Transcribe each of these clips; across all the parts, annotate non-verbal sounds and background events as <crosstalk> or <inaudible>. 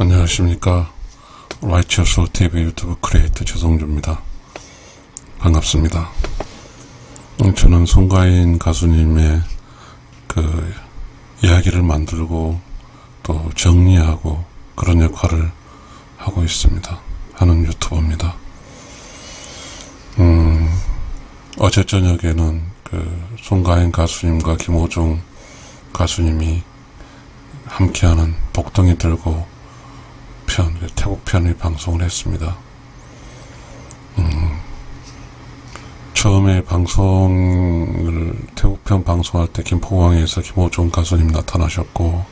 안녕하십니까. 라이처스 TV 유튜브 크리에이터 최성주입니다. 반갑습니다. 음, 저는 송가인 가수님의 그 이야기를 만들고 또 정리하고 그런 역할을 하고 있습니다. 하는 유튜버입니다. 음, 어제 저녁에는 그 송가인 가수님과 김호중 가수님이 함께하는 복덩이 들고 편, 태국 편을 방송을 했습니다. 음, 처음에 방송을, 태국 편 방송할 때 김포공항에서 김호중 가수님 나타나셨고,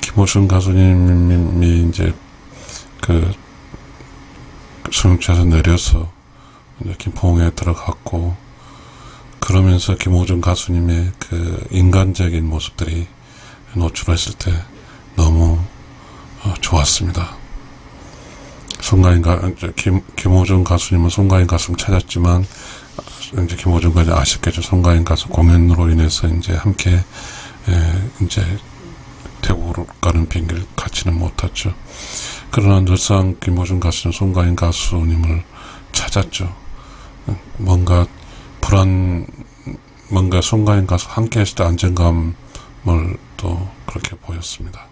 김호중 가수님이 이제 그 수영차에서 내려서 이제 김포공항에 들어갔고, 그러면서 김호중 가수님의 그 인간적인 모습들이 노출했을 때 너무 어, 좋았습니다. 송가인 가, 이제 김, 김호중 가수님은 송가인 가수를 찾았지만, 어, 이제 김호중 가수 아쉽겠죠. 송가인 가수 공연으로 인해서 이제 함께, 에, 이제 태국으로 가는 비행기를 같이는 못했죠. 그러나 늘상 김호중 가수는 송가인 가수님을 찾았죠. 어, 뭔가 불안, 뭔가 송가인 가수 함께 했을 때 안정감을 또 그렇게 보였습니다.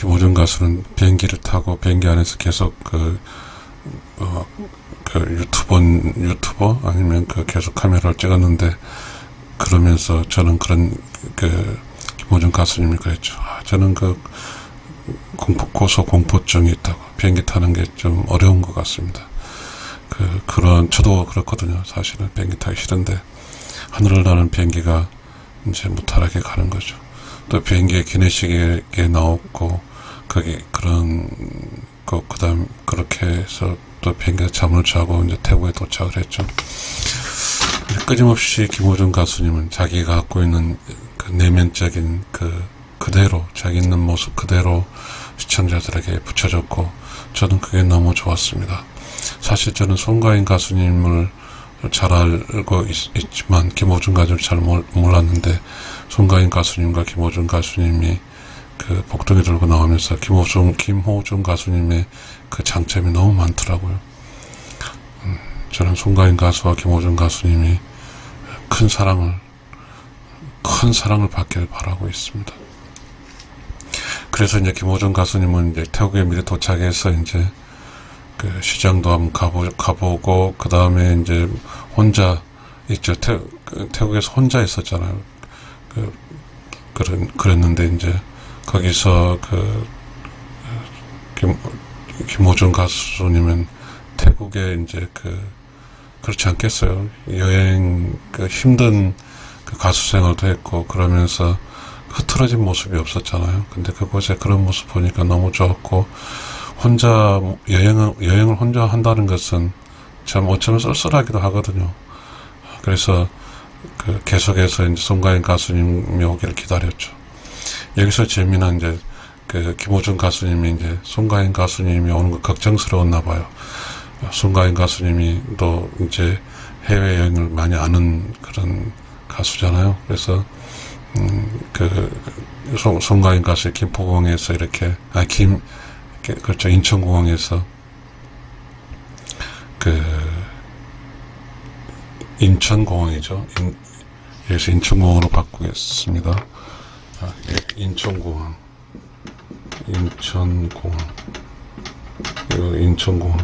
김호중 가수는 비행기를 타고 비행기 안에서 계속 그, 어, 그 유튜버, 유튜버? 아니면 그 계속 카메라를 찍었는데, 그러면서 저는 그런, 그, 김호중 가수님이 그랬죠. 아, 저는 그, 공포, 고소 공포증이 있다고. 비행기 타는 게 좀 어려운 것 같습니다. 그, 그런, 저도 그렇거든요. 사실은 비행기 타기 싫은데, 하늘을 나는 비행기가 이제 무탈하게 가는 거죠. 또 비행기에 기내식에 나왔고, 거기 그런 그 그다음 그렇게 해서 또 비행기에서 잠을 자고 이제 태국에 도착을 했죠. 끊임없이 김호중 가수님은 자기가 갖고 있는 그 내면적인 그 그대로 자기 있는 모습 그대로 시청자들에게 붙여줬고 저는 그게 너무 좋았습니다. 사실 저는 송가인 가수님을 잘 알고 있, 지만 김호중 가수를 잘 몰랐는데 송가인 가수님과 김호중 가수님이 그 복덩이 들고 나오면서 김호중 김호중 가수님의 그 장점이 너무 많더라고요. 음, 저는 송가인 가수와 김호중 가수님이 큰 사랑을 큰 사랑을 받기를 바라고 있습니다. 그래서 이제 김호중 가수님은 이제 태국에 미리 도착해서 이제 그 시장도 한번 가보, 가보고 그 다음에 이제 혼자 있죠. 태, 그 태국에서 혼자 있었잖아요. 그, 그런, 그랬는데 이제 거기서 그 김, 김호중 가수님은 태국에 이제 그 그렇지 않겠어요. 여행 그 힘든 그 가수 생활도 했고 그러면서 흐트러진 모습이 없었잖아요. 근데 그곳에 그런 모습 보니까 너무 좋았고 혼자 여행을 여행을 혼자 한다는 것은 참 어쩌면 쓸쓸하기도 하거든요. 그래서 그 계속해서 이제 송가인 가수님이 오기를 기다렸죠. 여기서 재미난 이제 그 김호중 가수님이 이제 송가인 가수님이 오는 거 걱정스러웠나 봐요. 송가인 가수님이 또 이제 해외 여행을 많이 아는 그런 가수잖아요. 그래서 음 그 송가인 가수 김포공항에서 이렇게 아김 그렇죠 인천공항에서 그 인천공항이죠. 인, 여기서 인천공항으로 바꾸겠습니다. 아, 인천공항. 인천공항. 이거 인천공항.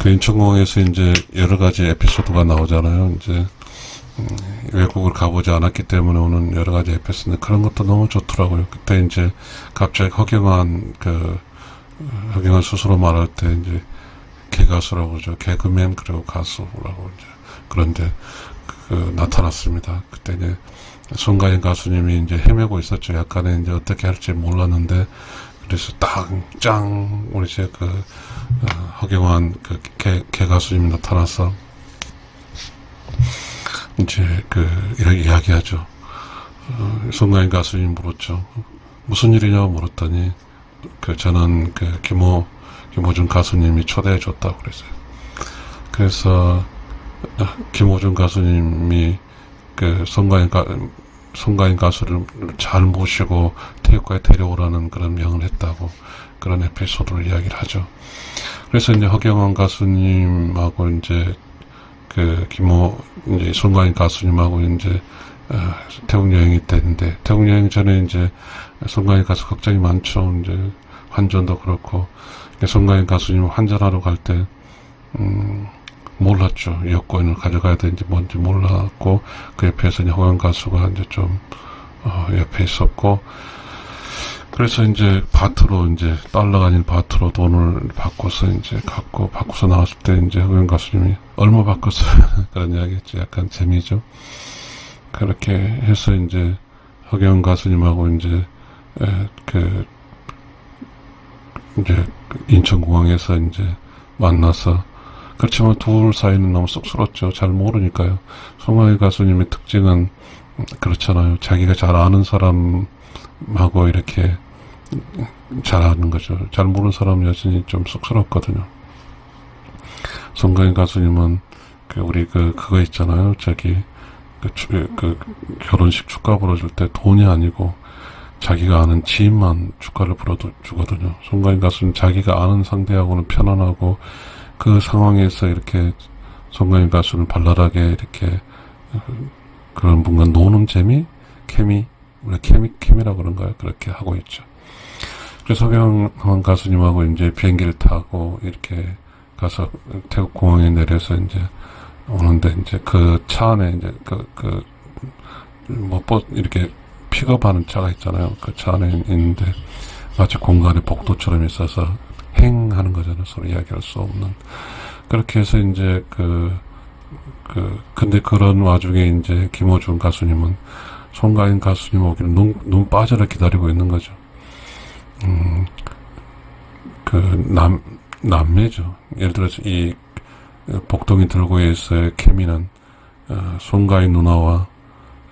그 인천공항에서 이제 여러 가지 에피소드가 나오잖아요. 이제 음, 외국을 가보지 않았기 때문에 오는 여러 가지 에피소드 그런 것도 너무 좋더라고요. 그때 이제 갑자기 허경환 그 허경환 스스로 말할 때 이제 개가수라고 그러죠. 개그맨 그리고 가수라고 이제 그런데 그 나타났습니다. 그때 이제 송가인 가수님이 이제 헤매고 있었죠. 약간의 이제 어떻게 할지 몰랐는데 그래서 딱짱 우리 이제 그 어, 허경환 그개 개 가수님이 나타나서 이제 그 이런 이야기하죠. 어, 송가인 가수님 물었죠. 무슨 일이냐고 물었더니 그 저는 그 김호 김호준 가수님이 초대해 줬다고 그랬어요. 그래서 김호준 가수님이 그 송가인 가 송가인 가수를 잘 모시고 태국까지 데려오라는 그런 명을 했다고 그런 에피소드를 이야기를 하죠. 그래서 이제 허경환 가수님하고 이제 그 김호 이제 송가인 가수님하고 이제 어, 태국 여행이 됐는데 태국 여행 전에 이제 송가인 가수 걱정이 많죠. 이제 환전도 그렇고 송가인 가수님 환전하러 갈 때 음, 몰랐죠. 여권을 가져가야 되는지 뭔지 몰랐고 그 옆에서 이제 허경 가수가 이제 좀 어, 옆에 있었고 그래서 이제 바트로 이제 달러가 아닌 바트로 돈을 바꿔서 이제 갖고 바꿔서 나왔을 때 이제 허경 가수님이 얼마 바꿨어요 그런 이야기했죠. 약간 재미죠. 그렇게 해서 이제 허경 가수님하고 이제 에, 그 이제 인천공항에서 이제 만나서 그렇지만 둘 사이는 너무 쑥스럽죠. 잘 모르니까요. 송하이 가수님의 특징은 그렇잖아요. 자기가 잘 아는 사람하고 이렇게 잘 아는 거죠. 잘 모르는 사람은 여전히 좀 쑥스럽거든요. 송가인 가수님은 그 우리 그 그거 있잖아요. 저기 그, 추- 그 결혼식 축가 불러줄 때 돈이 아니고 자기가 아는 지인만 축가를 불러주거든요. 송가인 가수는 자기가 아는 상대하고는 편안하고 그 상황에서 이렇게 송가인 가수는 발랄하게 이렇게 어, 그런 뭔가 노는 재미, 케미, 우리 케미 케미라고 그런가요? 그렇게 하고 있죠. 그래서 서경환 가수님하고 이제 비행기를 타고 이렇게 가서 태국 공항에 내려서 이제 오는데 이제 그 차 안에 이제 그 그뭐 이렇게 픽업하는 차가 있잖아요. 그 차 안에 있는데 마치 공간에 복도처럼 있어서 행하는 거잖아요. 서로 이야기할 수 없는 그렇게 해서 이제 그 그 근데 그런 와중에 이제 김호중 가수님은 송가인 가수님 오기를 눈, 눈 빠져라 기다리고 있는 거죠. 음, 그 남, 남매죠. 예를 들어서 이 복동이 들고에서의 케미는 어, 송가인 누나와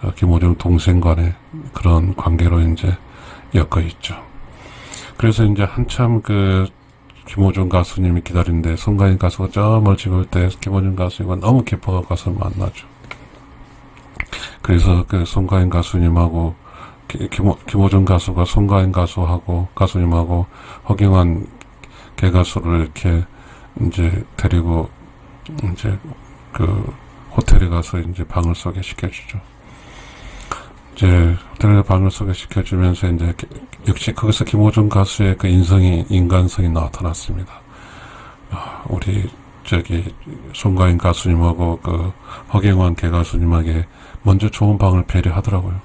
어, 김호중 동생 간의 그런 관계로 이제 엮어 있죠. 그래서 이제 한참 그 김호중 가수님이 기다리는데 송가인 가수가 저 멀리 볼때 김호중 가수님과 너무 기뻐서 가서 만나죠. 그래서 그 송가인 가수님하고 기- 김호, 김호중 가수가 송가인 가수하고 가수님하고 허경환 개가수를 이렇게 이제 데리고 이제 그 호텔에 가서 이제 방을 소개시켜주죠. 이제 호텔에 방을 소개시켜주면서 이제 기- 역시 거기서 김호중 가수의 그 인성이 인간성이 나타났습니다. 아, 우리 저기 송가인 가수님하고 그 허경환 개가수님에게 먼저 좋은 방을 배려하더라고요.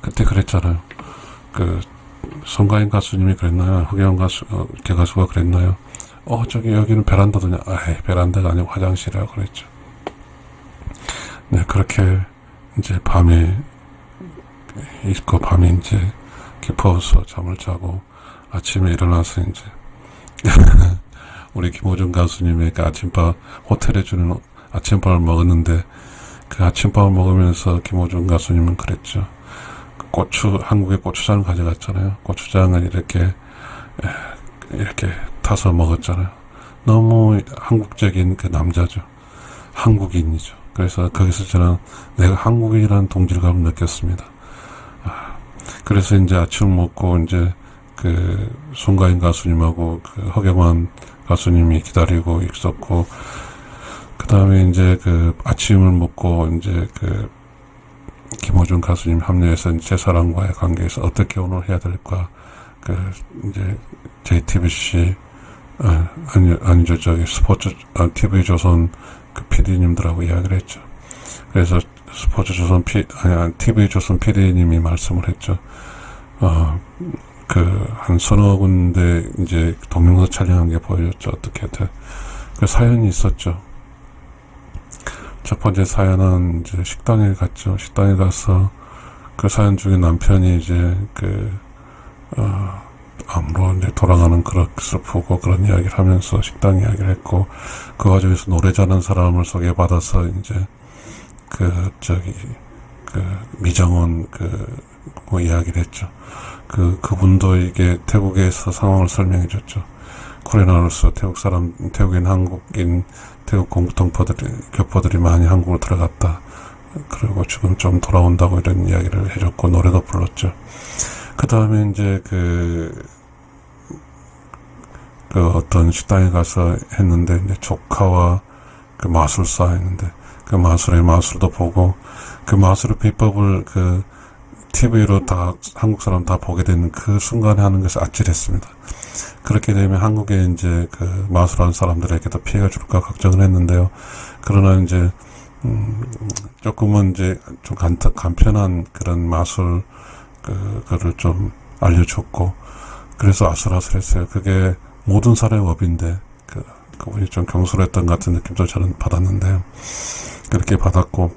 그때 그랬잖아요. 그 송가인 가수님이 그랬나요? 허경환 가수 어, 개가수가 그랬나요? 어 저기 여기는 베란다더냐? 아이 베란다가 아니고 화장실이라고 그랬죠. 네 그렇게 이제 밤에 있고 밤에 이제 깊어서 잠을 자고 아침에 일어나서 이제 <laughs> 우리 김호중 가수님의 그 아침밥 호텔에 주는 아침밥을 먹었는데 그 아침밥을 먹으면서 김호중 가수님은 그랬죠. 그 고추 한국에 고추장 가져갔잖아요. 고추장을 이렇게 에, 이렇게 타서 먹었잖아요. 너무 한국적인 그 남자죠. 한국인이죠. 그래서 거기서 저는 내가 한국인이라는 동질감을 느꼈습니다. 아, 그래서 이제 아침 먹고 이제 그 송가인 가수님하고 그 허경환 가수님이 기다리고 있었고 그 다음에 이제 그 아침을 먹고 이제 그 김호중 가수님 합류해서 제 사랑과의 관계에서 어떻게 오늘 해야 될까 그 이제 JTBC 아, 아니 아니죠 저기 스포츠 아, TV 조선 그 PD님들하고 이야기를 했죠. 그래서 스포츠 조선 P 아니 TV 조선 PD님이 말씀을 했죠. 어 그 한 서너 군데 이제 동영상 촬영한 게 보여줬죠. 어떻게든 그 사연이 있었죠. 첫 번째 사연은 이제 식당에 갔죠. 식당에 가서 그 사연 중에 남편이 이제 그, 어, 암으로 이제 돌아가는 그런 슬프고 그런 이야기를 하면서 식당 이야기를 했고, 그 과정에서 노래 잘하는 사람을 소개받아서 이제 그, 저기, 그, 미정원 그, 뭐 이야기를 했죠. 그, 그분도 이게 태국에서 상황을 설명해 줬죠. 코로나로서 태국 사람, 태국인, 한국인, 태국 공통포들이, 교포들이 많이 한국으로 들어갔다. 그리고 지금 좀 돌아온다고 이런 이야기를 해줬고 노래도 불렀죠. 그 다음에 이제 그, 그 어떤 식당에 가서 했는데 이제 조카와 그 마술사 했는데 그 마술의 마술도 보고 그 마술의 비법을 그 TV로 다 한국 사람 다 보게 되는 그 순간에 하는 것이 아찔했습니다. 그렇게 되면 한국에 이제 그 마술하는 사람들에게도 피해가 줄까 걱정을 했는데요. 그러나 이제 음, 조금은 이제 좀 간, 간편한 그런 마술 그, 거를 좀 알려줬고 그래서 아슬아슬했어요. 그게 모든 사람의 업인데 그, 그분이 좀 경솔했던 것 같은 느낌도 저는 받았는데요. 그렇게 받았고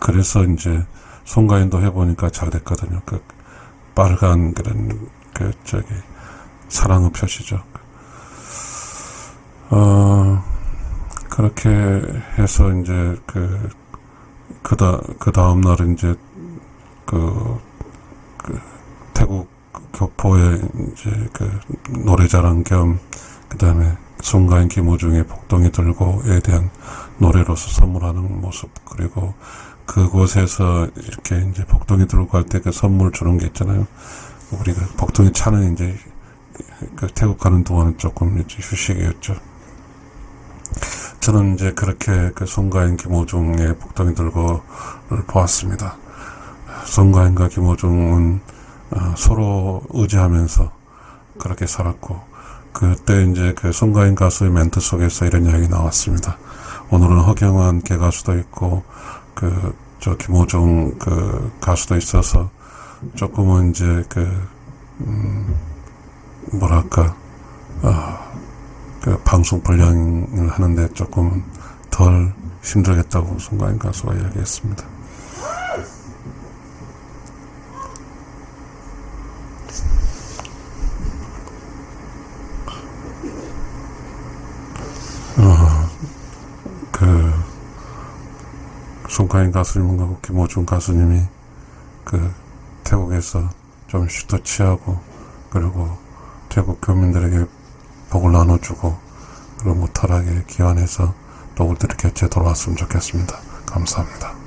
그래서 이제 송가인도 해보니까 잘 됐거든요. 그 빨간 그런 그 저기 사랑의 표시죠. 어 그렇게 해서 이제 그 그다 그 다음 날은 이제 그, 그 태국 교포의 이제 그 노래자랑 겸 그다음에 송가인 김호중의 복덩이 들고에 대한 노래로서 선물하는 모습 그리고 그곳에서 이렇게 이제 복덩이 들고 할때그 선물 주는 게 있잖아요. 우리가 복덩이 차는 이제 그 태국 가는 동안은 조금 이제 휴식이었죠. 저는 이제 그렇게 그 송가인 김호중의 복덩이 들고를 보았습니다. 송가인과 김호중은 어, 서로 의지하면서 그렇게 살았고 그때 이제 그 송가인 가수의 멘트 속에서 이런 이야기 나왔습니다. 오늘은 허경환 개가수도 있고 그 저 김호중 그 가수도 있어서 조금은 이제 그 음, 뭐랄까 어, 그 방송 분량을 하는데 조금 덜 힘들겠다고 송가인 가수가 이야기했습니다. 송가인 가수님하고 김호중 가수님이 그 태국에서 좀 슈터 취하고 그리고 태국 교민들에게 복을 나눠주고 그리고 무탈하게 기원해서 또 우리들이 곁에 돌아왔으면 좋겠습니다. 감사합니다.